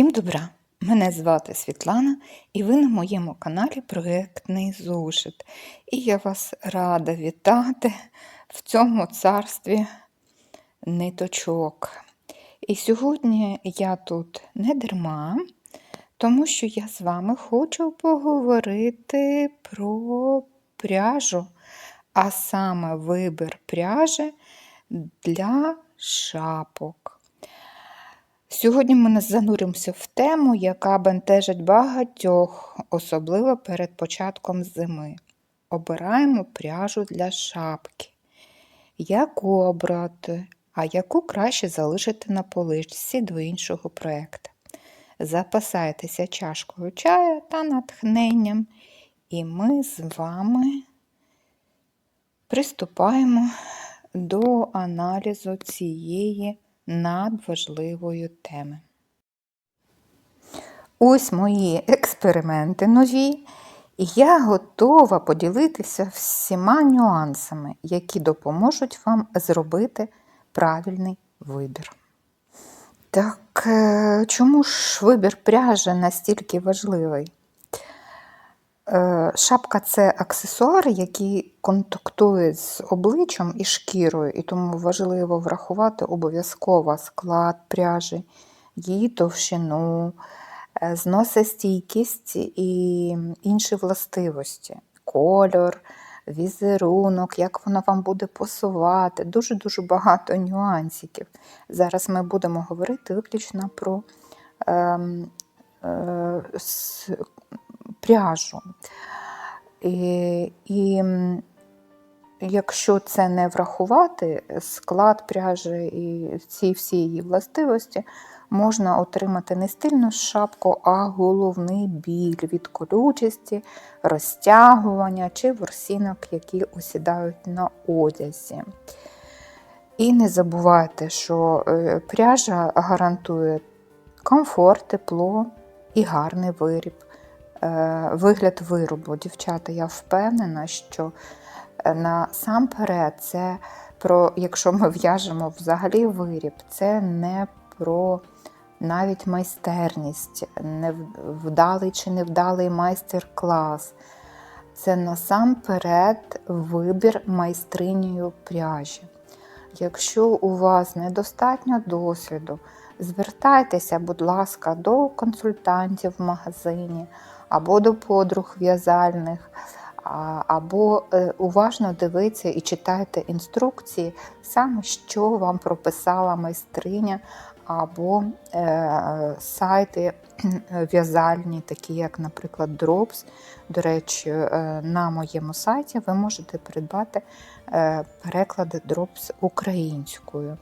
Всім добра! Мене звати Світлана, і ви на моєму каналі Проєктний Зошит. І я вас рада вітати в цьому царстві ниточок. І сьогодні я тут не дарма, тому що я з вами хочу поговорити про пряжу, а саме вибір пряжі для шапок. Сьогодні ми зануримося в тему, яка бентежить багатьох, особливо перед початком зими. Обираємо пряжу для шапки. Яку обрати, а яку краще залишити на поличці до іншого проєкту. Запасайтеся чашкою чаю та натхненням, і ми з вами приступаємо до аналізу цієї надважливої теми. Ось мої експерименти нові, і я готова поділитися всіма нюансами, які допоможуть вам зробити правильний вибір. Так, е, чому ж вибір пряжі настільки важливий? Е, шапка це аксесуар, який контактує з обличчям і шкірою, і тому важливо врахувати обов'язково склад пряжі, її товщину, е, зносостійкість і інші властивості, кольор, візерунок, як вона вам буде посувати. Дуже-дуже багато нюансиків. Зараз ми будемо говорити виключно про е, е, пряжу. І, і якщо це не врахувати, склад пряжі і ці всі її властивості, можна отримати не стильну шапку, а головний біль від колючості, розтягування чи ворсінок, які осідають на одязі. І не забувайте, що е, пряжа гарантує комфорт, тепло і гарний виріб. Е, вигляд виробу. Дівчата, я впевнена, що е, насамперед це про, якщо ми в'яжемо взагалі виріб, це не про навіть майстерність, вдалий чи невдалий майстер-клас. Це насамперед вибір майстринею пряжі. Якщо у вас недостатньо досвіду, звертайтеся, будь ласка, до консультантів в магазині або до подруг в'язальних, або е, уважно дивіться і читайте інструкції, саме що вам прописала майстриня, або е, сайти в'язальні, такі як, наприклад, Drops. До речі, е, на моєму сайті ви можете придбати переклади Drops українською.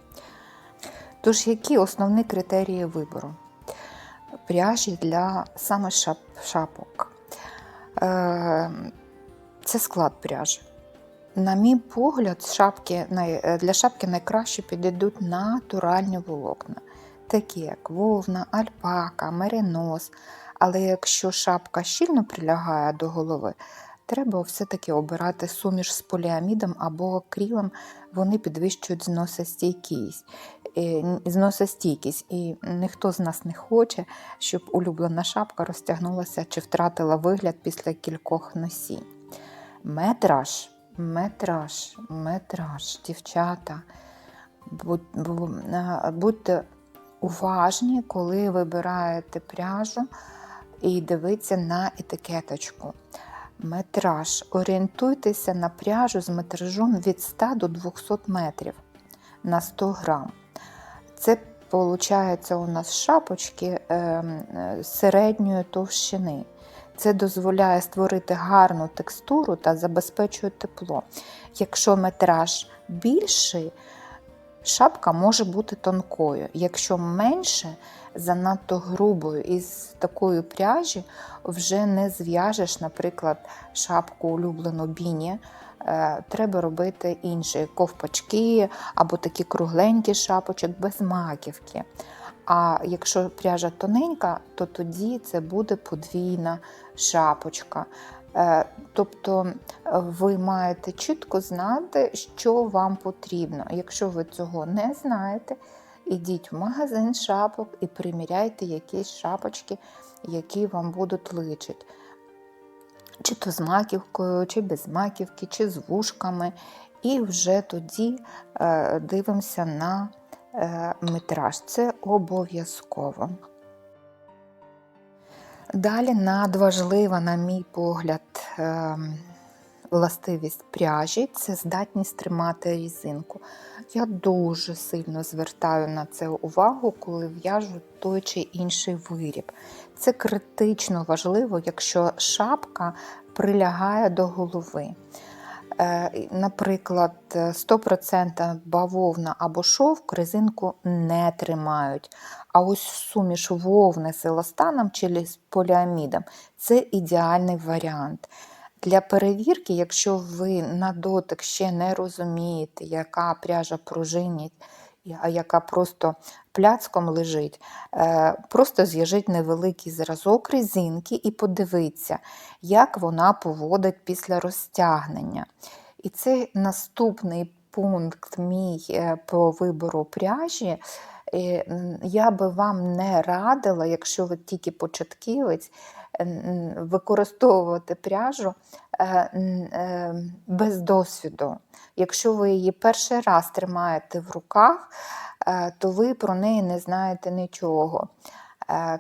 Тож, які основні критерії вибору? Пряжі для саме шап, шапок. Е, Це склад пряжі. На мій погляд, шапки, для шапки найкраще підійдуть натуральні волокна, такі як вовна, альпака, меринос. Але якщо шапка щільно прилягає до голови, треба все-таки обирати суміш з поліамідом або акрилом, вони підвищують зносостійкість. Зносостійкість, і ніхто з нас не хоче, щоб улюблена шапка розтягнулася чи втратила вигляд після кількох носінь. Метраж, метраж, метраж, дівчата. Будьте уважні, коли вибираєте пряжу і дивіться на етикеточку. Метраж. Орієнтуйтеся на пряжу з метражом від 100 до 200 метрів на 100 грам. Це виходить у нас шапочки ем, середньої товщини. Це дозволяє створити гарну текстуру та забезпечує тепло. Якщо метраж більший, шапка може бути тонкою. Якщо менше, занадто грубою із такої пряжі вже не зв'яжеш, наприклад, шапку улюблену біні. Е, треба робити інші ковпачки або такі кругленькі шапочок без маківки. А якщо пряжа тоненька, то тоді це буде подвійна шапочка. Е, тобто е, ви маєте чітко знати, що вам потрібно. Якщо ви цього не знаєте, ідіть в магазин шапок і приміряйте якісь шапочки, які вам будуть личити. Чи то з маківкою, чи без маківки, чи з вушками. І вже тоді е, дивимося на е, метраж. Це обов'язково. Далі надважлива, на мій погляд, е, властивість пряжі це здатність тримати різинку. Я дуже сильно звертаю на це увагу, коли в'яжу той чи інший виріб. Це критично важливо, якщо шапка прилягає до голови. Е, Наприклад, 100% бавовна або шовк резинку не тримають. А ось суміш вовни з еластаном чи з поліамідом це ідеальний варіант. Для перевірки, якщо ви на дотик ще не розумієте, яка пряжа пружинить, а яка просто пляцком лежить, е, просто з'їжіть невеликий зразок резинки і подивіться, як вона поводить після розтягнення. І це наступний пункт мій е, по вибору пряжі. Е, Я би вам не радила, якщо ви тільки початківець, використовувати пряжу без досвіду. Якщо ви її перший раз тримаєте в руках, то ви про неї не знаєте нічого.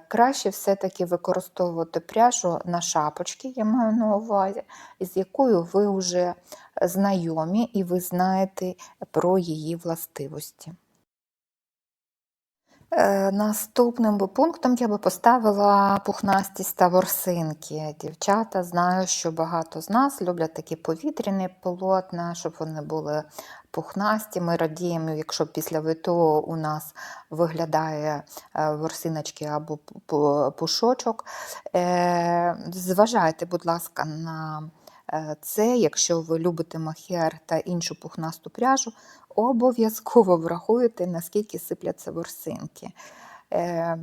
Краще все-таки використовувати пряжу на шапочки, я маю на увазі, з якою ви вже знайомі і ви знаєте про її властивості. Е, Наступним пунктом я би поставила пухнастість та ворсинки. Дівчата, знаю, що багато з нас люблять такі повітряні полотна, щоб вони були пухнасті. Ми радіємо, якщо після ВТО у нас виглядає е, ворсиночки або пушочок. Е, зважайте, будь ласка, на це, якщо ви любите махер та іншу пухнасту пряжу, обов'язково врахуєте, наскільки сипляться ворсинки. Е,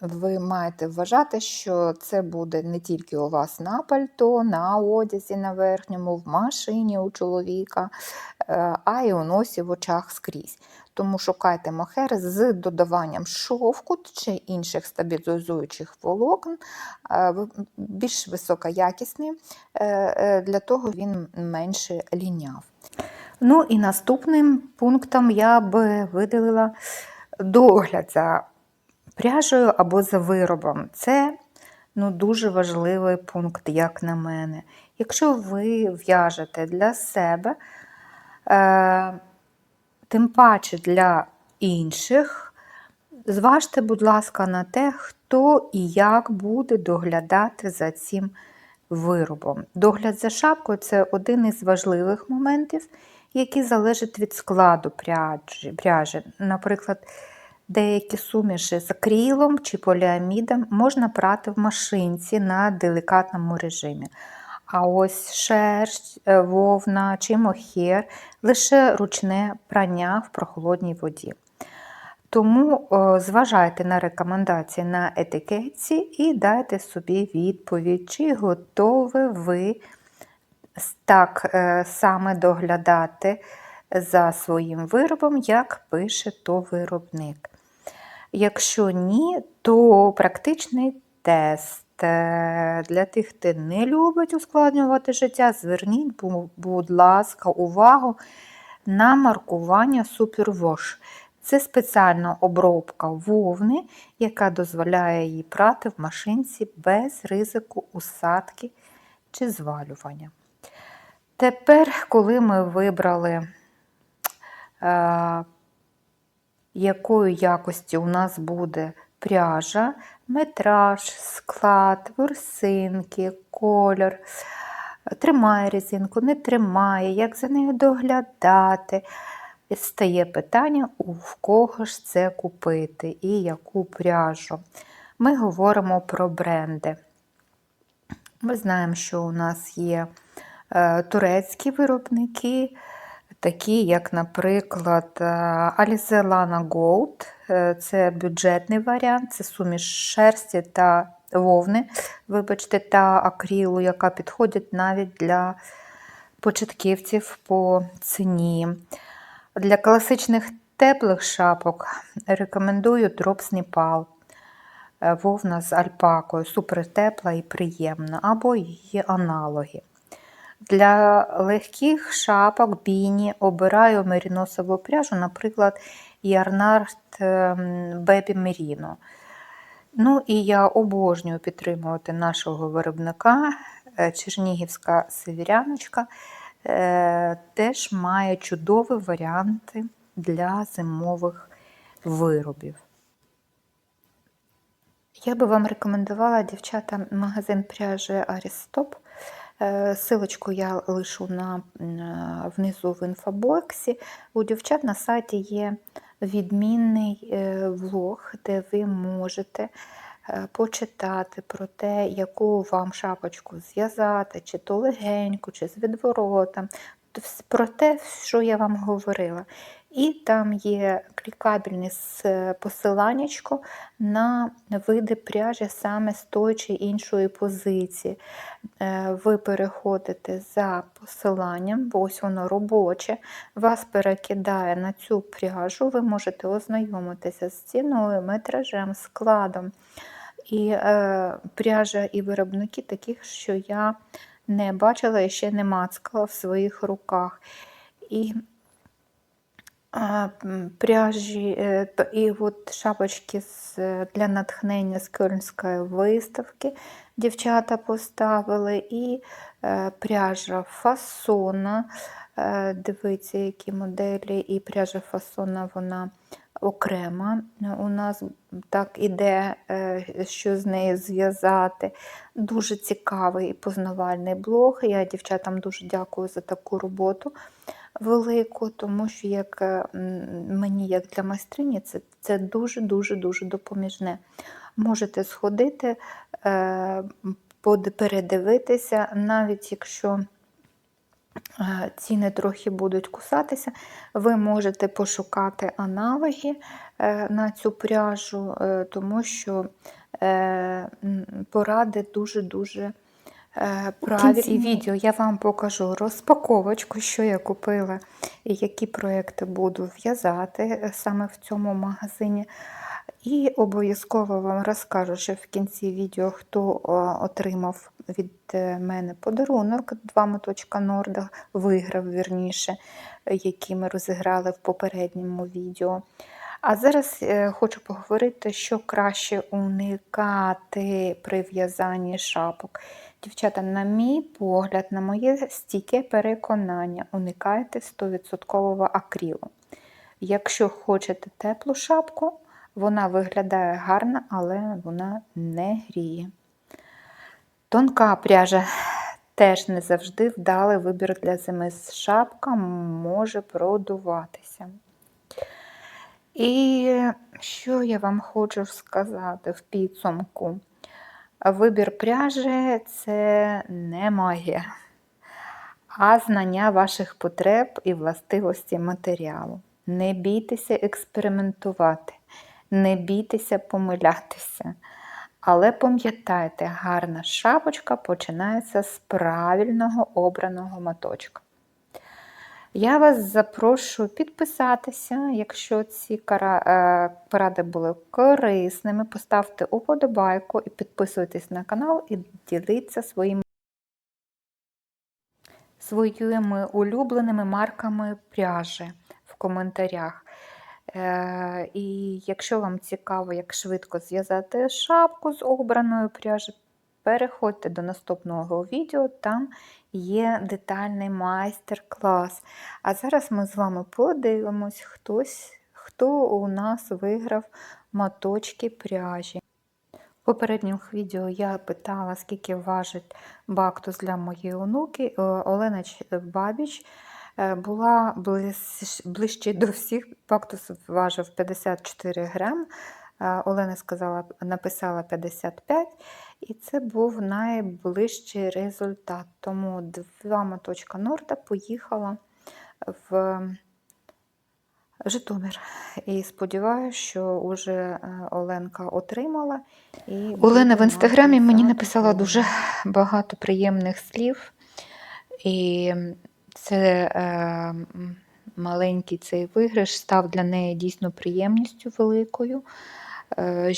ви маєте вважати, що це буде не тільки у вас на пальто, на одязі на верхньому, в машині у чоловіка, е, а й у носі в очах скрізь. Тому шукайте мохер з додаванням шовку чи інших стабілізуючих волокон, е, більш високоякісний, для того він менше ліняв. Ну і наступним пунктом я би виділила догляд за пряжею або за виробом. Це ну, дуже важливий пункт, як на мене. Якщо ви в'яжете для себе, е, тим паче для інших, зважте, будь ласка, на те, хто і як буде доглядати за цим виробом. Догляд за шапкою це один із важливих моментів які залежать від складу пряжі. Наприклад, деякі суміші з акрилом чи поліамідом можна прати в машинці на делікатному режимі. А ось шерсть, е, вовна чи мохер лише ручне прання в прохолодній воді. Тому зважайте на рекомендації на етикетці і дайте собі відповідь, чи готові ви так е, саме доглядати за своїм виробом, як пише то виробник. Якщо ні, то практичний тест. Е, для тих, хто не любить ускладнювати життя, зверніть, будь ласка, увагу на маркування Superwash. Це спеціальна обробка вовни, яка дозволяє її прати в машинці без ризику усадки чи звалювання. Тепер, коли ми вибрали, е, якої якості у нас буде пряжа, метраж, склад, ворсинки, колір, тримає резинку, не тримає, як за нею доглядати, стає питання, у кого ж це купити і яку пряжу. Ми говоримо про бренди. Ми знаємо, що у нас є Е, турецькі виробники, такі, як, наприклад, е, Alize Lana Gold, е, це бюджетний варіант, це суміш шерсті та вовни, вибачте, та акрилу, яка підходить навіть для початківців по ціні. Для класичних теплих шапок рекомендую Drops Nepal. Е, Вовна з альпакою, супер тепла і приємна, або її аналоги. Для легких шапок біні обираю меріносову пряжу, наприклад, Ярнард Бебі Меріно. Ну і я обожнюю підтримувати нашого виробника е, Чернігівська севіряночка. е, Теж має чудові варіанти для зимових виробів. Я би вам рекомендувала, дівчата, магазин пряжі Арістоп. Е, Силочку я лишу на, внизу в інфобоксі. У дівчат на сайті є відмінний е, влог, де ви можете е, почитати про те, яку вам шапочку зв'язати, чи то легеньку, чи з відворотом. Про те, що я вам говорила. І там є клікабельне посиланнячко на види пряжі саме з тої чи іншої позиції. Е, Ви переходите за посиланням, бо ось воно робоче, вас перекидає на цю пряжу, ви можете ознайомитися з ціною, метражем, складом. І е, пряжа і виробники таких, що я не бачила і ще не мацкала в своїх руках. І пряжі е, і от шапочки для натхнення з Кельнської виставки дівчата поставили, і е, пряжа фасона. Е, Дивіться, які моделі, і пряжа фасона вона окрема. У нас так іде, що з нею зв'язати. Дуже цікавий і познавальний блог. Я дівчатам дуже дякую за таку роботу велику, тому що як е, мені, як для майстрині, це, це дуже-дуже дуже допоміжне. Можете сходити, е, передивитися, навіть якщо е, ціни трохи будуть кусатися, ви можете пошукати аналоги на цю пряжу, тому що поради дуже-дуже е, кінці відео я вам покажу розпаковочку, що я купила і які проекти буду в'язати е, саме в цьому магазині. І обов'язково вам розкажу, що в кінці відео, хто е, отримав від мене подарунок, два моточка Норда, виграв вірніше, які ми розіграли в попередньому відео. А зараз хочу поговорити, що краще уникати при в'язанні шапок. Дівчата, на мій погляд, на моє стійке переконання, уникайте 100% акрилу. Якщо хочете теплу шапку, вона виглядає гарно, але вона не гріє. Тонка пряжа теж не завжди вдалий вибір для зими. Шапка може продуватися. І що я вам хочу сказати в підсумку? Вибір пряжі це не магія, а знання ваших потреб і властивості матеріалу. Не бійтеся експериментувати, не бійтеся помилятися. Але пам'ятайте, гарна шапочка починається з правильного обраного моточка. Я вас запрошую підписатися, якщо ці е, поради були корисними. Поставте уподобайку і підписуйтесь на канал і діліться своїми своїми улюбленими марками пряжі в коментарях. Е, І якщо вам цікаво, як швидко зв'язати шапку з обраної пряжі, переходьте до наступного відео, там є детальний майстер-клас. А зараз ми з вами подивимось, хтось, хто у нас виграв моточки пряжі. В попередніх відео я питала, скільки важить бактус для моєї онуки. Е, Олена Бабіч е, була ближче до всіх. Бактус важив 54 грам. Е, Олена сказала, написала 55, і це був найближчий результат. Тому два моточка Норда поїхала в Житомир. І сподіваюся, що вже Оленка отримала. І Олена в інстаграмі мені написала дуже багато приємних слів. І це е, маленький цей виграш став для неї дійсно приємністю великою. Е,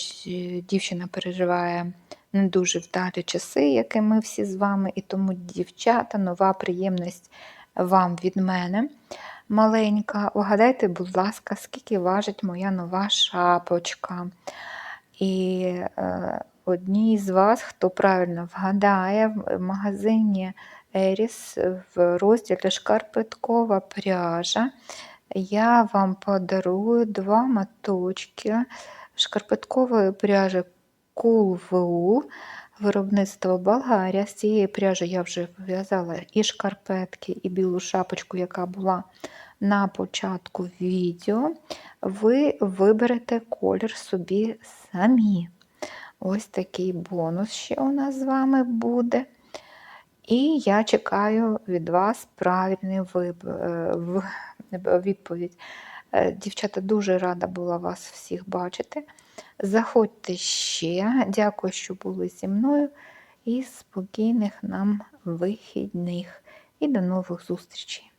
Дівчина переживає не дуже вдалі часи, як і ми всі з вами, і тому, дівчата, нова приємність вам від мене. Маленька, вгадайте, будь ласка, скільки важить моя нова шапочка. І е, одній з вас, хто правильно вгадає, в магазині Еріс в розділі шкарпеткова пряжа, я вам подарую два моточки шкарпеткової пряжі Cool виробництво Болгарія. З цієї пряжі я вже в'язала і шкарпетки, і білу шапочку, яка була на початку відео. Ви виберете колір собі самі. Ось такий бонус ще у нас з вами буде. І я чекаю від вас правильний виб... е, відповідь. Е, Дівчата, дуже рада була вас всіх бачити. Заходьте ще. Дякую, що були зі мною. І спокійних нам вихідних. І до нових зустрічей.